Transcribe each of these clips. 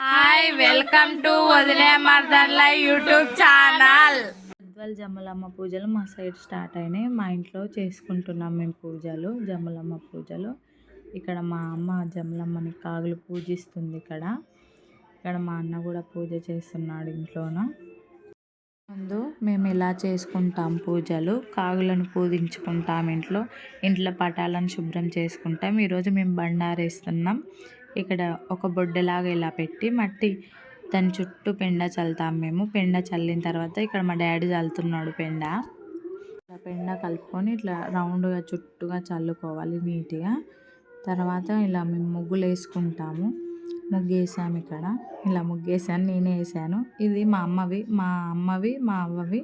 Hi welcome to వదిలే మర్దర్ల YouTube channel Gadwal Jammalamma పూజలు మా సైడ్ స్టార్ట్ అయినాయి. మా ఇంట్లో చేసుకుంటున్నాం మేము పూజలు జమ్మలమ్మ పూజలు. ఇక్కడ మా అమ్మ జమ్మలమ్మని కాగులు పూజిస్తుంది ఇక్కడ. ఇక్కడ మా అన్న కూడా పూజ చేస్తున్నాడు ఇంట్లోన. ముందు మేము ఇలా చేసుకుంటాం పూజలు కాగులను పూజించుకుంటాం ఇంట్లో. ఇంట్లో పటాలను శుభ్రం చేసుకుంటాం. ఈరోజు మేము బండారేస్తున్నాం. ఇక్కడ ఒక బొడ్డలాగా ఇలా పెట్టి మట్టి దాని చుట్టూ పెండ చల్లుతాం మేము. పెండ చల్లిన తర్వాత ఇక్కడ మా డాడీ చల్లుతున్నాడు పెండ. పెండ కలుపుకొని ఇట్లా రౌండ్గా చుట్టూగా చల్లుకోవాలి నీట్గా. తర్వాత ఇలా మేము ముగ్గులు వేసుకుంటాము. ముగ్గు వేసాము ఇక్కడ. ఇలా ముగ్గు వేసాను నేనే వేసాను. ఇది మా అమ్మవి మా అమ్మవి మా అవ్వవి.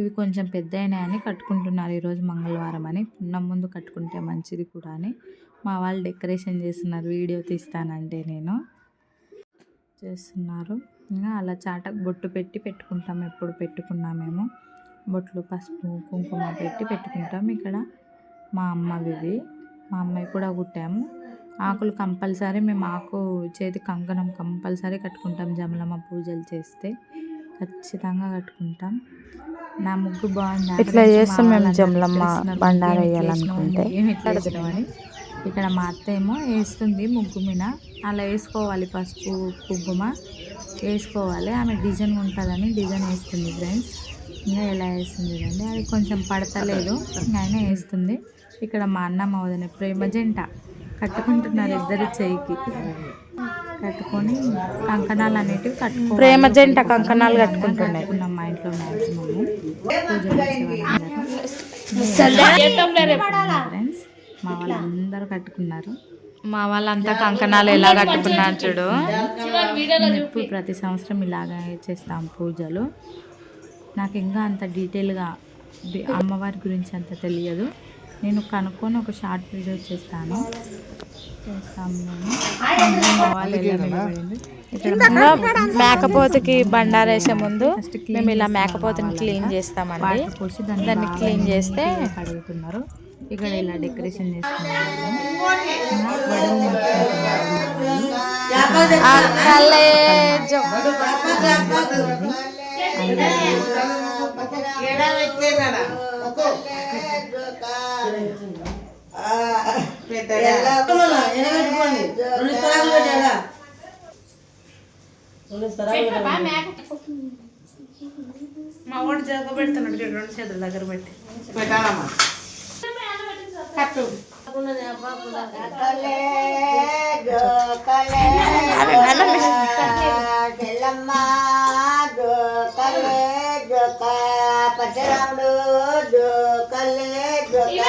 ఇవి కొంచెం పెద్ద అయినాయని కట్టుకుంటున్నారు ఈరోజు మంగళవారం అని. పున్నం ముందు కట్టుకుంటే మంచిది కూడా అని. మా వాళ్ళు డెకరేషన్ చేస్తున్నారు వీడియో తీస్తానంటే నేను. చేస్తున్నారు. ఇంకా అలా చాటకు బొట్టు పెట్టి పెట్టుకుంటాం ఎప్పుడు పెట్టుకున్నా మేము. బొట్లు పసుపు కుంకుమ పెట్టి పెట్టుకుంటాం ఇక్కడ. మా అమ్మవి మా అమ్మాయి కూడా కుట్టాము. ఆకులు కంపల్సరీ మేము ఆకు చేతి కంకణం కంపల్సరీ కట్టుకుంటాం జమలమ్మ పూజలు చేస్తే. ఖచ్చితంగా కట్టుకుంటాం. నా ముగ్గు బాగుంది ఇట్లా చేస్తాం మేము జమలమ్మ బండారు వేయాలనుకుంటే. ఇట్లా ఇక్కడ మా అత్త ఏమో వేస్తుంది ముగ్గు మీద. అలా వేసుకోవాలి పసుపు కుంకుమ. వేసుకోవాలి. ఆమె డిజైన్ ఉంటుందని డిజైన్ వేస్తుంది ఫ్రెండ్స్. ఇంకా ఎలా వేస్తుంది చూడండి. అది కొంచెం పడతలేదు. ఇంకా అయినా వేస్తుంది. ఇక్కడ మా అన్న మా వదిన ప్రేమ జంట. కట్టుకుంటున్నారు ఇద్దరు చెయ్యికి. కట్టుకొని కంకణాలు అనేటివి కట్టుకో ప్రేమ జంట కంకణాలు కట్టుకుంటున్నాయి. కట్టుకున్నాం మా ఇంట్లో మ్యాక్సిమము పూజ ఫ్రెండ్స్? మా వాళ్ళందరూ కట్టుకున్నారు. మా వాళ్ళంతా కంకణాలు ఎలా కట్టుకున్నారు చూడు. మేము ఎప్పుడు ప్రతి సంవత్సరం ఇలాగే చేస్తాం పూజలు. నాకు ఇంకా అంత డీటెయిల్గా అమ్మవారి గురించి అంత తెలియదు. నేను కనుక్కొని ఒక షార్ట్ వీడియో చేస్తాను. చేస్తాం మేము. అందులో మా వాళ్ళు ఎలా నిలబడింది. ఇక్కడ మేకపోతుకి బండారు వేసే ముందు మేము ఇలా మేకపోతుని. క్లీన్ చేస్తామండి. దాన్ని clean చేస్తే నీట్గా కడుగుతున్నారు. ఇక్కడ ఇలా డెకరేషన్ చేస్తున్నారు ఇంకా వడలు నింపుకుంటున్నారు మా వాళ్ళు. అక్కలే జో- చెల్లమ్మ జోకలే జోక పచ్చరాముడు జోకలే జోక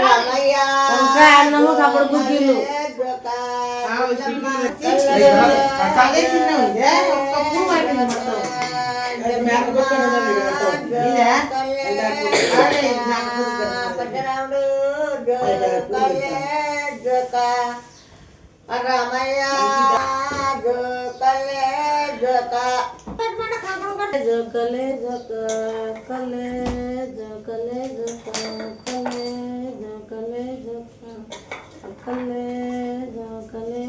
రమయ్య అన్నము जका रमया जकले जका जकले जका कले जकले जका कले जकले जका कले जकले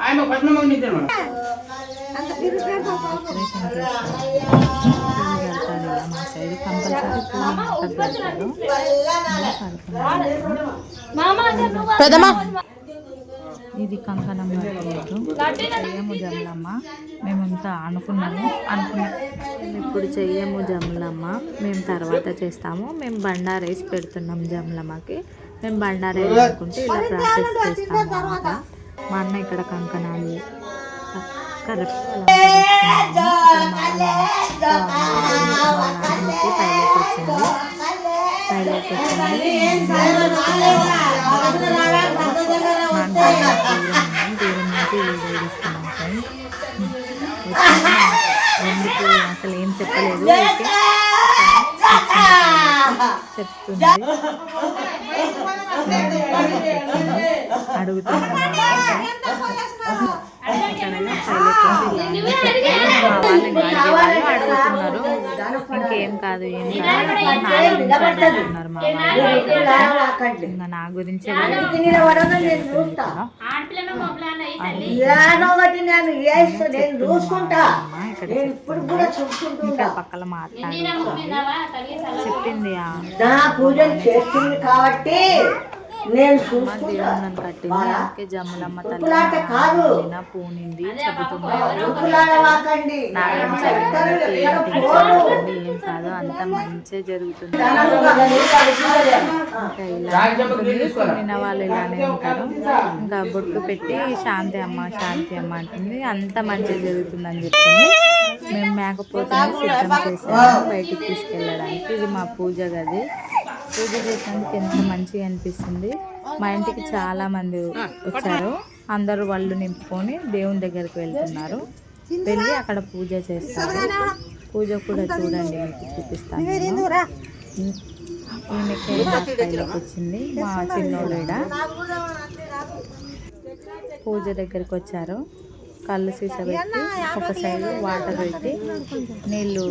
आय मग पद्मा मग निघते म्हणा సైడ్ కంపల్సరీ ఇది కంకణం కట్టలేదు చెయ్యము జమలమ్మ. మేమంతా అనుకున్నాము. అనుకున్న ఇప్పుడు చెయ్యము జమలమ్మ. మేము తర్వాత చేస్తాము. మేము బండారు వేసి పెడుతున్నాం జమలమ్మకి. మేము బండారు వేయాలనుకుంటే ఇలా ప్రాసెస్ చేస్తాము అంతా మా అన్న ఇక్కడ కంకణాలు ఎందుకు అసలు ఏం చెప్పలేదు చెప్తుంది అడుగుతున్నాను. అడుగుతున్నారు. ఇంకేం కాదు ఏం కాదు. మా ఇంకా నా గురించే ఇక్కడ. పక్కన మాట్లాడుతుంది చెప్పింది పూజలు చేస్తుంది కాబట్టి కట్టింది అందుకే జమ్మలమ్మ తల్లి పూనింది ఏం కాదు అంత మంచిగా జరుగుతుంది. వాళ్ళు ఇలానే ఉంటారు. ఇంకా బొట్టు పెట్టి శాంతి అమ్మ శాంతి అమ్మ అంటుంది. అంత మంచిగా జరుగుతుందని చెప్తుంది మేము మేకపోతే సిద్ధం చేసాము బయటికి తీసుకెళ్ళడానికి. ఇది మా పూజ గది. పూజ చేసినందుకు ఎంత మంచిగా అనిపిస్తుంది. మా ఇంటికి చాలా మంది వచ్చారు. అందరూ వాళ్ళు నింపుకొని దేవుని దగ్గరికి వెళ్తున్నారు. వెళ్ళి అక్కడ పూజ చేస్తారు. పూజ కూడా చూడండి మీకు చూపిస్తాను ఈమెకి మా వచ్చింది మా చిన్నోడు పూజ దగ్గరికి వచ్చారు. కళ్ళు సీస పెట్టి ఒక సైడ్ వాటర్ పెట్టి నీళ్ళు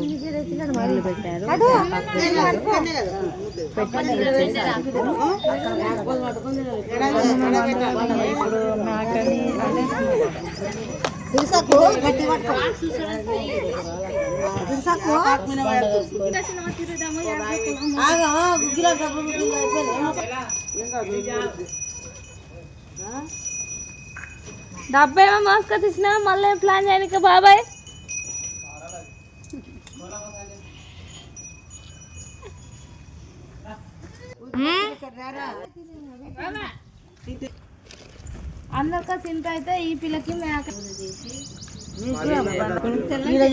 నీళ్ళు పెట్టారు. పెట్టి ఇప్పుడు అదే డబ్బా ఏమో మోసుకొని తీసినా మళ్ళీ ప్లాన్ చేయడానికి బాబాయ్. అందరికీ సింత అయితే ఈ పిల్లకి మేక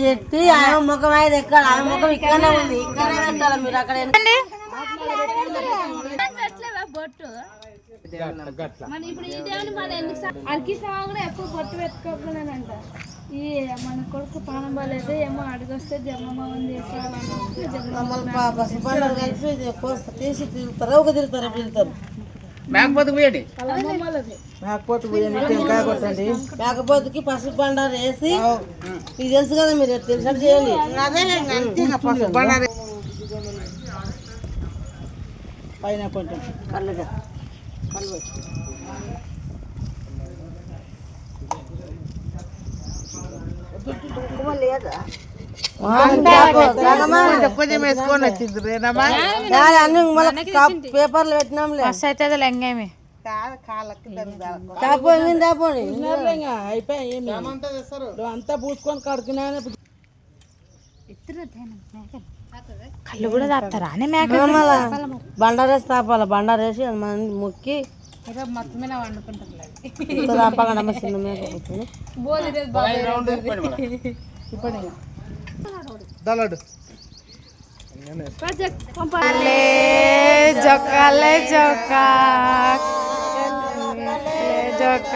చెప్తే ఆమె ముఖం అయితే ఎక్కడ? ఆమె ముఖం ఇక్కడనే ఉంది. ఇక్కడనే పెట్టాలి మీరు అక్కడ. బొట్టు. మన ఇప్పుడు ఈ దేవుని మన ఎందుకు అర్కిస్తా కూడా ఎప్పుడు బొట్టు పెట్టుకోకూడదంట ఈ మన కొడుకు పానం బాగాలేదు ఏమో అడిగొస్తే కోస్త తీసి తిరుగుతారు ఒక తిరుగుతారు తిరుగుతారు మేకపోతుకి పసుపు బండారు వేసి మీకు తెలుసు కదా మీరు తెలిసినట్టు చేయండి. పైన కొంచెం కళ్ళుగా కళ్ళు లేదా పేపర్లు పెట్టినాంలే మస్తు అవుతుంది లెంగేమి అంతా పూసుకొని కడుకునే కళ్ళు కూడా తాపుతారా? అనే మేక బండారేసి తాపాలి? బండారేసి మంది మొక్కి తాపాలంటే అమ్మ చిన్న మేక కూర్చొని. దళడు. జొక్కలే జొక్క. జొక్క.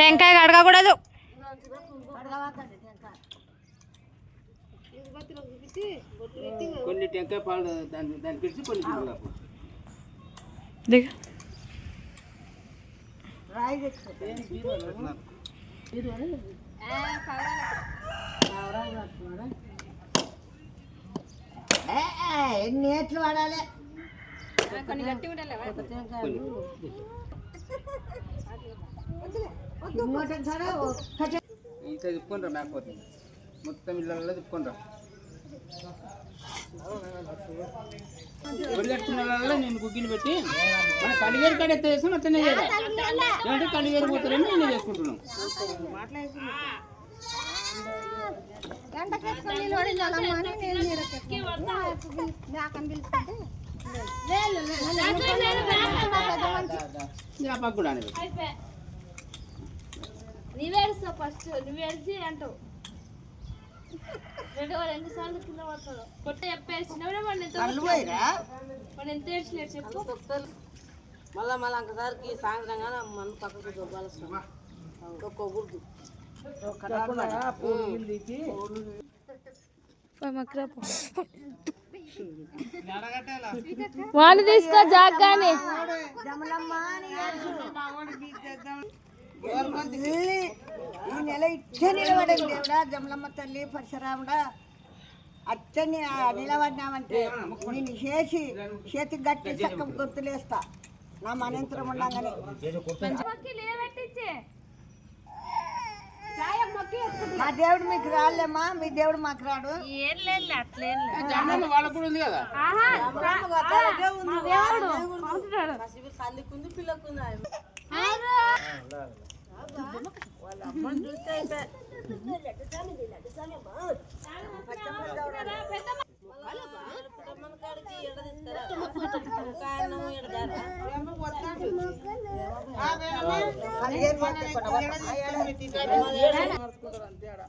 టెంకాయ కడగకూడదు. కొన్ని టెంకాయ పాలు దాన్ని దాన్ని పిలిచి కొన్ని ఎన్ని ఏట్లు వాడాలి. ఇంత తిప్పుకొని రా మేకపోతే మొత్తం ఇళ్ళల్లో తిప్పుకొని రా నేను గుగ్గిలు పెట్టి మన కలిగేరు కాడ ఎత్త చేస్తాం అట్లనే చేయాలి. కలిగేరు పోతారని నేను చేసుకుంటున్నాం. ఏడుస్తావు ఫస్ట్ అంటావు రెండు వాళ్ళు ఎన్నిసార్లు కింద పడతాడు కొట్ట చెప్పేసినప్పుడే మన ఎంత మన ఎంత ఏడ్చినాడు చెప్పు మళ్ళా మళ్ళీ అంకసారికి సాయంత్రం కానీ మన పక్కకు దొబ్బాల్సిన ఒక్క గుర్తు వాళ్ళు తీసుకో జాగ్గానే ఈ నెల ఇచ్చే నిలబడింది దేవుడా జమలమ్మ తల్లి పరశురాముడా అచ్చని నిలబడినామంటే నేను చేసి చేతికి గట్టి చక్క గుర్తులేస్తా నా మనంతరం ఉండగానే మా దేవుడు మీకు రాలేమ్మా మీ దేవుడు మాకు రాడు. జమ్మమ్మ వాళ్ళకు కూడా ఉంది కదా? తల్లికుంది పిల్లకుంది ఆయన మన కాడికి ఎడ తీసుకురా